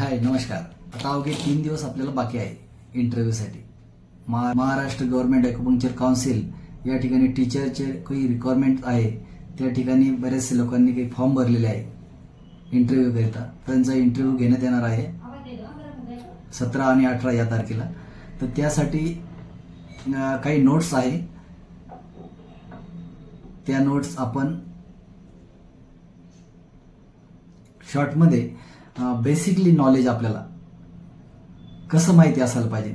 हाय नमस्कार. आता अवघे तीन दिवस आपल्याला बाकी आहे इंटरव्ह्यूसाठी. Maha Maharashtra government acupuncture council या ठिकाणी टीचरचे काही रिक्वायरमेंट आहे. त्या ठिकाणी बरेचसे लोकांनी काही फॉर्म भरलेले आहे. इंटरव्ह्यूकरिता त्यांचा इंटरव्ह्यू घेण्यात येणार आहे. सतरा आणि अठरा या तारखेला. तर त्यासाठी काही नोट्स आहे. त्या नोट्स आपण शॉर्टमध्ये बेसिकली नॉलेज आपल्याला कसं माहिती असायला पाहिजे?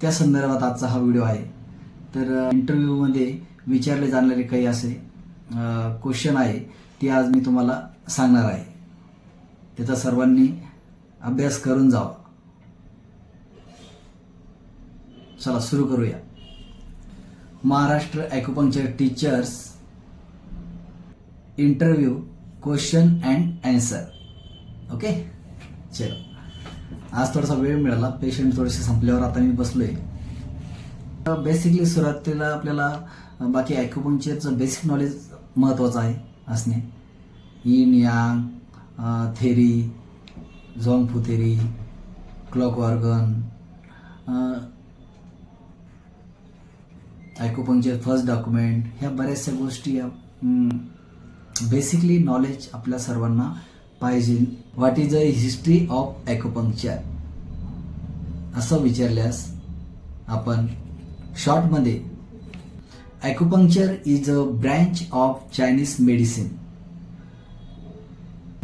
त्या संदर्भात आजचा हा व्हिडिओ आहे. तर इंटरव्ह्यूमध्ये विचारले जाणारे काही असे क्वेश्चन आहे ते आज मी तुम्हाला सांगणार आहे. त्याचा सर्वांनी अभ्यास करून जावा. चला सुरू करूया. Maharashtra acupuncture teachers interview question and answer okay? चलो. आज थोडासा वेळ मिळाला. पेशंट थोडेसे संपल्यावर आता मी बसलोय. बेसिकली सुरुवातीला आपल्याला बाकी ॲक्युपंक्चरचं बेसिक नॉलेज महत्त्वाचं आहे असणे. Yin yang theory zangfu theory clock organ acupuncture first document ह्या बऱ्याचशा गोष्टी बेसिकली नॉलेज आपल्या सर्वांना पाहिजे. What is the history of acupuncture असं विचारल्यास आपण शॉर्टमध्ये acupuncture is a branch of Chinese medicine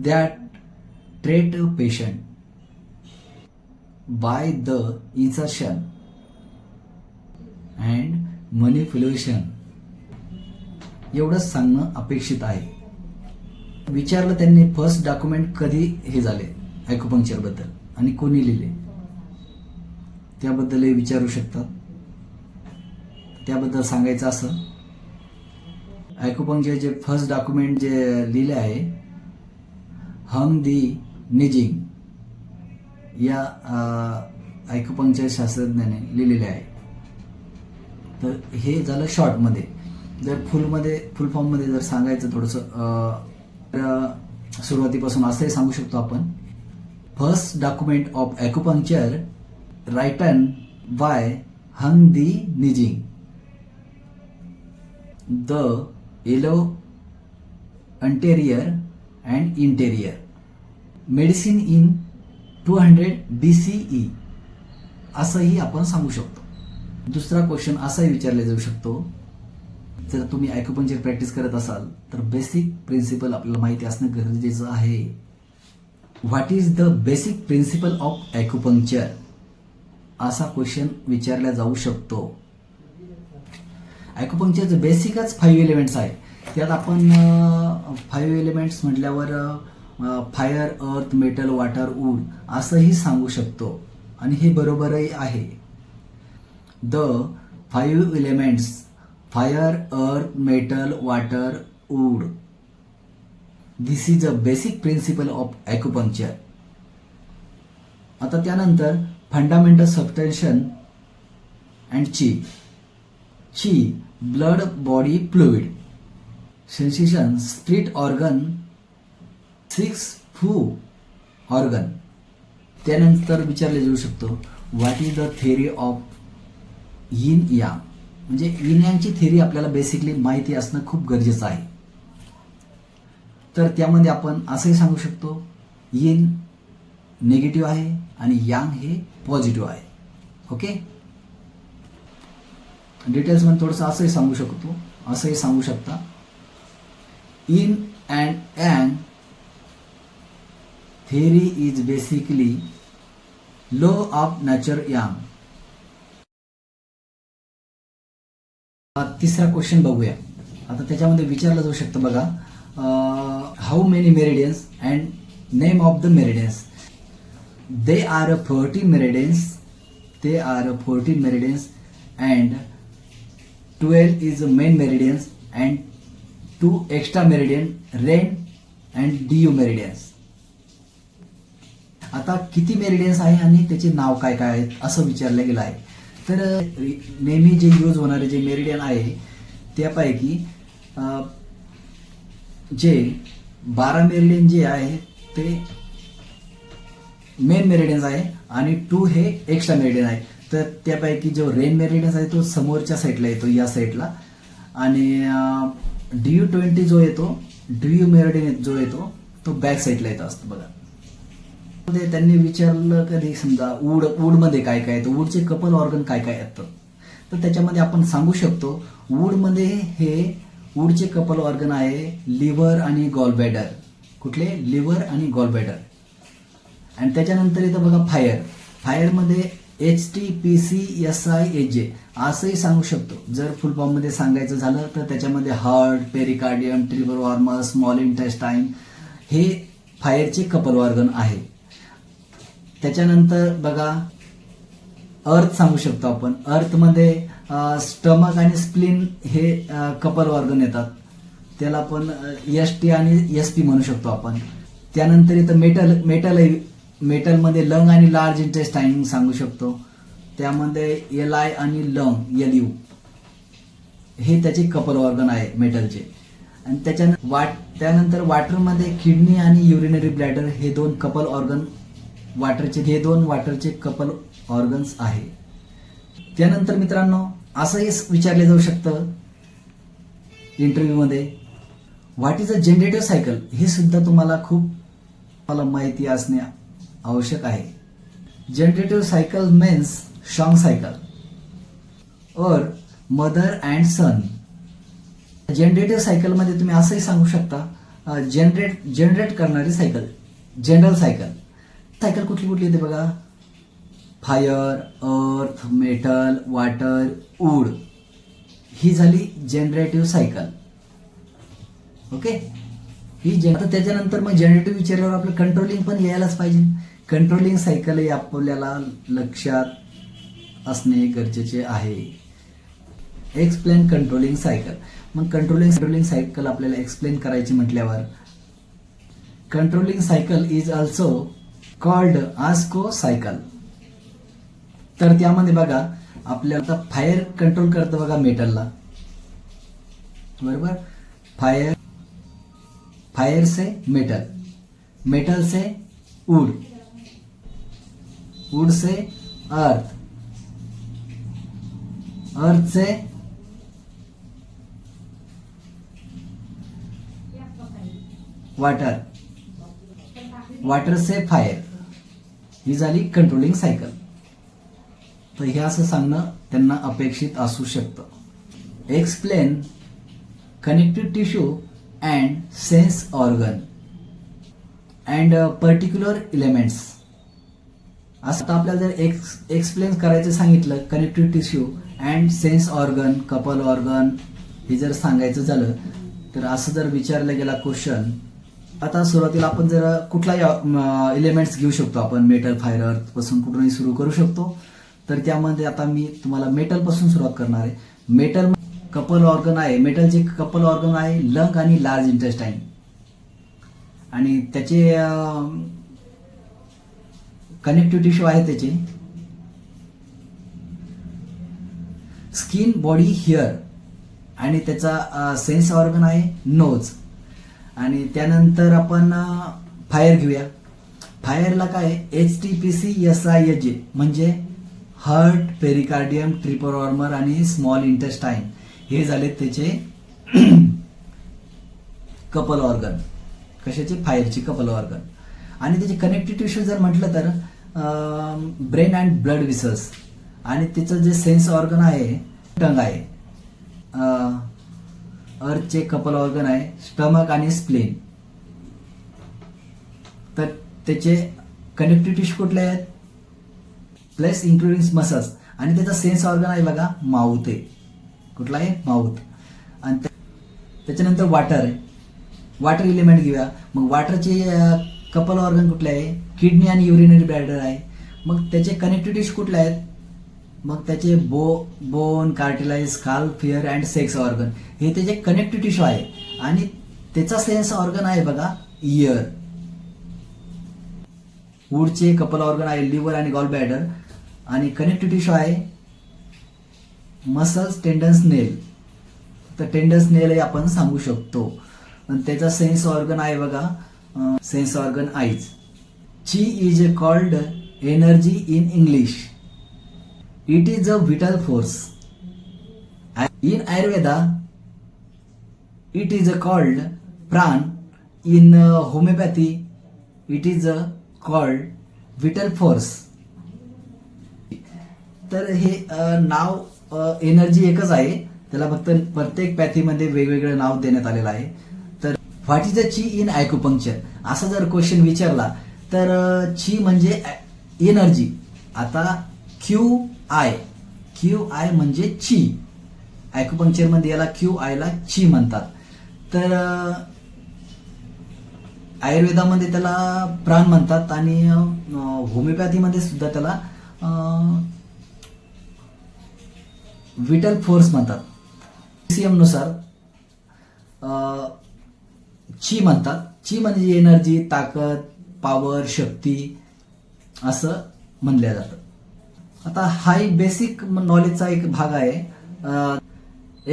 that treat a patient by the insertion and manipulation एवढंच सांगणं अपेक्षित आहे. विचारलं त्यांनी फर्स्ट डॉक्युमेंट कधी हे झाले बद्दल? आणि कोणी लिहिले? त्याबद्दलही विचारू शकतात त्याबद्दल सांगायचं असं ॲक्युपंक्चर जे फर्स्ट डॉक्युमेंट जे लिहिले आहे हंग दी निजिंग या ॲक्युपंक्चर शास्त्रज्ञाने लिहिलेले आहे. तर हे झालं शॉर्टमध्ये जर फुलमध्ये फुल फॉर्ममध्ये जर सांगायचं थोडंसं सुरुवातीपासून असंही सांगू शकतो आपण. First document of acupuncture written by huang di neijing the yellow anterior and interior medicine in two hundred B C E असंही आपण सांगू शकतो. दुसरा क्वेश्चन असाही विचारला जाऊ शकतो. जर तुम्ही ॲक्युपंक्चर प्रॅक्टिस करत असाल तर बेसिक प्रिन्सिपल आपल्याला माहिती असणं गरजेचं आहे. What is the basic principle of acupuncture असा क्वेश्चन विचारला जाऊ शकतो. ॲक्युपंक्चरचं बेसिकच फाईव्ह एलिमेंट्स आहे. त्यात आपण फाईव्ह एलिमेंट्स म्हटल्यावर fire earth metal water wood असंही सांगू शकतो. आणि हे बरोबरही आहे. The five elements fire earth metal water wood this is a basic principle of acupuncture आता त्यानंतर fundamental substance and chi chi blood body fluid sensation street organ six fu organ त्यानंतर विचारले जाऊ शकतो what is the theory of yin yang म्हणजे in यांची theory आपल्याला basically माहिती असणं खूप गरजेचं आहे. तर त्यामध्ये आपण असंही सांगू शकतो येन निगेटिव्ह आहे आणि यांग हे पॉझिटिव्ह आहे. ओके डिटेल्समध्ये थोडंसं असंही सांगू शकतो असंही सांगू शकता. Yin and and theory is basically law of nature yang तिसरा क्वेश्चन बघूया. आता त्याच्यामध्ये विचारलं जाऊ शकतं बघा. How many meridians and name of the meridians they are fourteen meridians they are fourteen meridians and twelve is main meridians and two extra meridian ren and D U meridians आता किती meridians आहे आणि त्याचे नाव काय काय आहेत असं विचारलं गेलं आहे. तर नेहमी जे यूज होणारे जे मेरिडियन आहे त्यापैकी जे बारा मेरिडियन जे आहे ते मेन मेरिडियन्स आहे आणि टू हे एक्स्ट्रा मेरिडियन आहे. तर त्यापैकी जो रेन मेरिडियन्स आहे तो समोरच्या साईडला येतो या साईडला आणि डी यू ट्वेंटी जो येतो डी यू मेरिडियन जो येतो तो बॅक साईडला येतो असतो बघा. मध्ये त्यांनी विचारलं कधी समजा वूड वूडमध्ये काय काय येतं वूडचे कपल ऑर्गन काय काय येतं तर त्याच्यामध्ये आपण सांगू शकतो वूडमध्ये हे वूडचे कपल ऑर्गन आहे लिव्हर आणि गॉलबॅडर कुठले? लिव्हर आणि गॉलबॅडर आणि त्याच्यानंतर येतं बघा fire. फायरमध्ये H T P C S I H J असंही सांगू शकतो. जर फुल फॉर्ममध्ये सांगायचं झालं तर त्याच्यामध्ये heart pericardium triple warmer small intestine हे फायरचे कपल ऑर्गन आहे. त्याच्यानंतर बघा अर्थ सांगू शकतो आपण. अर्थमध्ये स्टमक आणि स्प्लिन हे कपल ऑर्गन येतात. त्याला आपण एस टी आणि एस पी म्हणू शकतो आपण. त्यानंतर इथं मेटल मेटल मेटलमध्ये लंग आणि लार्ज इंटेस्टाईन सांगू शकतो. त्यामध्ये एल आय आणि लंग एल यू हे त्याचे कपल ऑर्गन आहे मेटलचे आणि त्याच्या वाट त्यानंतर वाटरमध्ये किडनी आणि युरिनरी ब्लॅडर हे दोन कपल ऑर्गन वाटरचे हे दोन वाटरचे कपल ऑर्गन्स आहे. त्यानंतर मित्रांनो असंही विचारले जाऊ शकतं इंटरव्ह्यूमध्ये what is a generative cycle हे सुद्धा तुम्हाला खूप मला माहिती असणे आवश्यक आहे. Generative cycle means sheng cycle और मदर अँड सन जनरेटिव्ह सायकलमध्ये तुम्ही असंही सांगू शकता जनरेट जनरेट करणारी सायकल जनरल सायकल सायकल कुठली कुठली येते बघा? Fire earth metal water wood ही झाली जनरेटिव्ह सायकल ओके ही जन आता त्याच्यानंतर मग जनरेटिव्ह विचारल्यावर आपलं कंट्रोलिंग पण यायलाच पाहिजे. कंट्रोलिंग सायकल हे आपल्याला लक्षात असणे गरजेचे आहे. एक्सप्लेन कंट्रोलिंग सायकल मग कंट्रोलिंग कंट्रोलिंग सायकल आपल्याला एक्सप्लेन करायची म्हटल्यावर controlling cycle is also called आस्को cycle तर त्यामध्ये बघा आपल्याला आता फायर कंट्रोल करतं बघा मेटलला बरोबर? फायर फायर से मेटल मेटल से वूड वूड से अर्थ अर्थ से वाटर वाटर से फायर ही झाली कंट्रोलिंग सायकल तर हे असं सांगणं त्यांना अपेक्षित असू शकतं. Explain connective tissue and sense organ and particular elements असं आता आपल्याला जर एक्स एक्सप्लेन करायचं सांगितलं connective tissue and sense organ couple organ हे जर सांगायचं झालं तर असं जर विचारलं गेला क्वेश्चन आता सुरुवातीला आपण जर कुठलाही एलिमेंट्स घेऊ शकतो आपण. मेटल फायरपासून कुठूनही सुरू करू शकतो. तर त्यामध्ये आता मी तुम्हाला मेटलपासून सुरुवात करणार आहे. मेटल कपल ऑर्गन आहे. मेटलचे कपल ऑर्गन आहे लंग आणि लार्ज इंटेस्टाईन आणि त्याचे कनेक्टिव्ह टिश्यू आहे त्याचे. स्किन बॉडी हिअर आणि त्याचा सेन्स ऑर्गन आहे नोज आणि त्यानंतर आपण फायर घेऊया. फायरला काय? H T P C S I H J म्हणजे हर्ट पेरिकार्डियम ट्रिपरॉर्मर आणि स्मॉल इंटेस्टाईन हे झाले त्याचे कपल ऑर्गन कशाचे? फायरचे कपल ऑर्गन आणि त्याचे कनेक्टिव्ह टिश्यू जर म्हटलं तर ब्रेन अँड ब्लड विसल्स आणि त्याचं जे सेन्स ऑर्गन आहे टंग आहे. अर्थचे कपल ऑर्गन आहे स्टमक आणि स्प्लेन तर त्याचे कनेक्टिव्ह टिश्यू कुठले आहेत? प्लस इन्क्लुडिंग मसल्स आणि त्याचा सेन्स ऑर्गन आहे बघा माऊथ आहे कुठला आहे? माऊथ आणि त्याच्यानंतर वॉटर आहे. वॉटर इलिमेंट घेऊया. मग वाटरचे कपल ऑर्गन कुठले आहे? किडनी आणि युरिनरी ब्लॅडर आहे. मग त्याचे कनेक्टिव्ह टिश्यू कुठले आहेत? मग त्याचे बो बोन कार्टिलाइज खाल फिअर अँड सेक्स ऑर्गन हे त्याचे कनेक्टिव्ह टिश्यू आहे. आणि त्याचा सेन्स ऑर्गन आहे बघा इयर वूडचे कपल ऑर्गन आहे लिव्हर आणि गॉल बॅडर आणि कनेक्टिव्ह टिश्यू आहे मसल्स टेंडन्स नेल तर टेंडन्स नेल हे आपण सांगू शकतो. आणि त्याचा सेन्स ऑर्गन आहे बघा sense organ eyes chi is called energy in English it is a vital force. In ayurveda it is called pran. In in homeopathy it is a called vital force. तर हे uh, नाव energy एकच आहे. त्याला फक्त प्रत्येक पॅथीमध्ये वेगवेगळं नाव देण्यात आलेलं आहे. तर what is a chi in आयकोपंक्चर असा जर क्वेश्चन विचारला तर ची म्हणजे एनर्जी आता क्यू आय. क्यू आय म्हणजे ची. मध्ये याला क्यू आयला ची म्हणतात. तर आयुर्वेदामध्ये त्याला प्राण म्हणतात आणि होमिओपॅथीमध्ये सुद्धा त्याला विटल फोर्स म्हणतात. नुसार ची म्हणतात. ची म्हणजे एनर्जी ताकद पॉवर शक्ती असं म्हणलं जातं. आता हा एक बेसिक नॉलेजचा एक भाग आहे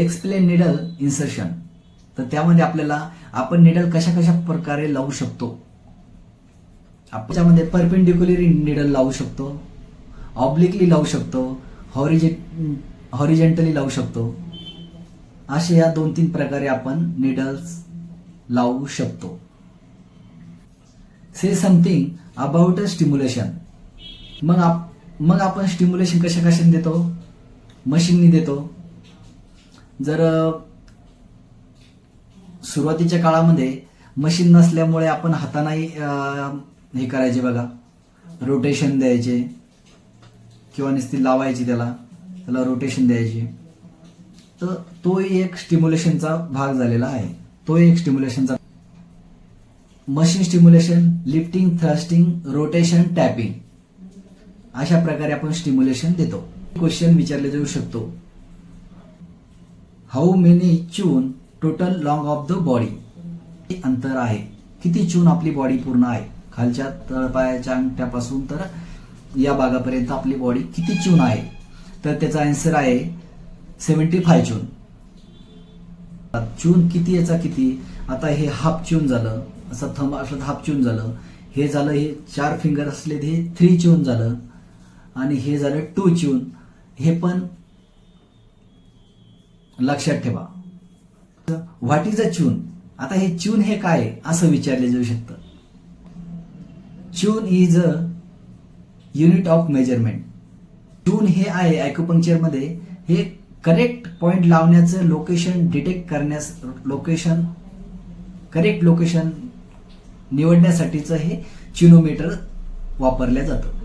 एक्सप्लेन निडल इन्सर्शन तर त्यामध्ये आपल्याला आपण निडल कशा कशा प्रकारे लावू शकतो? आपण त्यामध्ये परपेंडिक्युलरी निडल लावू शकतो ऑब्लिकली लावू शकतो हॉरिजे हॉरिजेंटली लावू शकतो. असे या दोन तीन प्रकारे आपण निडल्स लावू शकतो. Say something about a stimulation मग आप मग आपण स्टिम्युलेशन कशा कशाने देतो? मशीननी देतो. जर सुरुवातीच्या काळामध्ये मशीन नसल्यामुळे आपण हातानाही हे करायचे बघा. रोटेशन द्यायचे. किंवा नुसती लावायची त्याला. त्याला रोटेशन द्यायची. तर तो एक स्टिम्युलेशनचा भाग झालेला आहे. तो एक स्टिम्युलेशनचा machine stimulation lifting thrusting rotation tapping अशा प्रकारे आपण स्टिम्युलेशन देतो. क्वेश्चन विचारले जाऊ शकतो. How many cun total long of the body अंतर आहे? किती चून आपली बॉडी पूर्ण आहे? खालच्या तळपायाच्या अंगठ्यापासून तर या भागापर्यंत आपली बॉडी किती चून आहे? तर त्याचा आन्सर आहे सेवन्टी फाय चून चून किती याचा किती? आता हे हाफ चून झालं. असं थंब असलं हाफ चून झालं. हे झालं हे चार फिंगर असले हे थ्री चून झालं. आणि हे झालं टू च्यून हे पण लक्षात ठेवा. व्हॉट इज अ चून आता हे चून हे काय असं विचारले जाऊ शकतं. Cun is a unit of measurement cun हे आहे आयकोपंक्चरमध्ये मध्ये. हे करेक्ट पॉइंट लावण्याचं लोकेशन डिटेक्ट करण्यास लोकेशन करेक्ट लोकेशन निवडण्यासाठीचं हे चिनोमीटर वापरलं जातं.